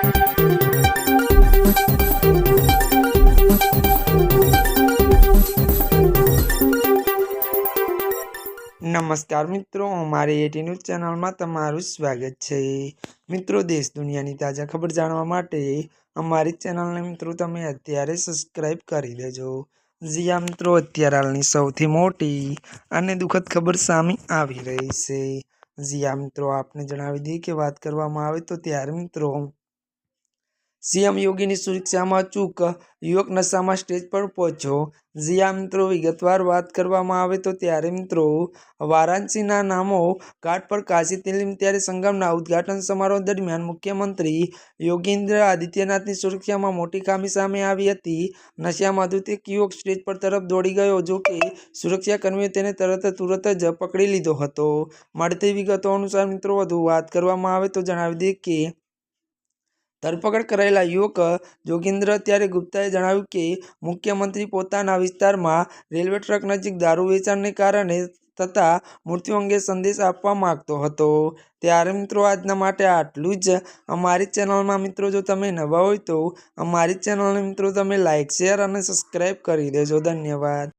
નમસ્કાર મિત્રો, અમારી એટી ન્યૂઝ ચેનલમાં તમારું સ્વાગત છે. મિત્રો, દેશ દુનિયાની તાજા ખબર જાણવા માટે અમારી ચેનલને મિત્રો તમે અત્યારે સબસ્ક્રાઈબ કરી દેજો જ્યાં મિત્રો, અત્યારે હાલની સૌથી મોટી અને દુઃખદ ખબર સામે આવી રહી છે. જીયા મિત્રો, આપને જણાવી દઈએ કે વાત કરવામાં આવે તો ત્યારે મિત્રો સીએમ યોગીની સુરક્ષામાં ચૂક. યુવક નશામાં સ્ટેજ પર પહોંચ્યો. જ્યાં મિત્રો વિગતવાર વાત કરવામાં આવે તો ત્યારે મિત્રો વારાણસીના નામો ઘાટ પર કાશી તેલીમ ત્યારે સંગમના ઉદ્ઘાટન સમારોહ દરમિયાન મુખ્યમંત્રી યોગીન્દ્ર આદિત્યનાથની સુરક્ષામાં મોટી ખામી સામે આવી હતી. નશામાં ધૂત યુવક સ્ટેજ પર તરફ દોડી ગયો, જો કે સુરક્ષાકર્મીઓ તેને તરત તુરત જ પકડી લીધો હતો. મળતી વિગતો અનુસાર મિત્રો વધુ વાત કરવામાં આવે તો જણાવી દઈએ કે ધરપકડ કરાયેલા યુવક જોગિન્દ્ર ત્યારે ગુપ્તાએ જણાવ્યું કે, મુખ્યમંત્રી પોતાના વિસ્તારમાં રેલવે ટ્રક નજીક દારૂ વેચાણને કારણે તથા મૃત્યુ અંગે સંદેશ આપવા માંગતો હતો. ત્યારે મિત્રો, આજના માટે આટલું જ. અમારી ચેનલમાં મિત્રો, જો તમે નવા હોય તો અમારી ચેનલને મિત્રો, તમે લાઇક શેર અને સબસ્ક્રાઈબ કરી દેજો. ધન્યવાદ.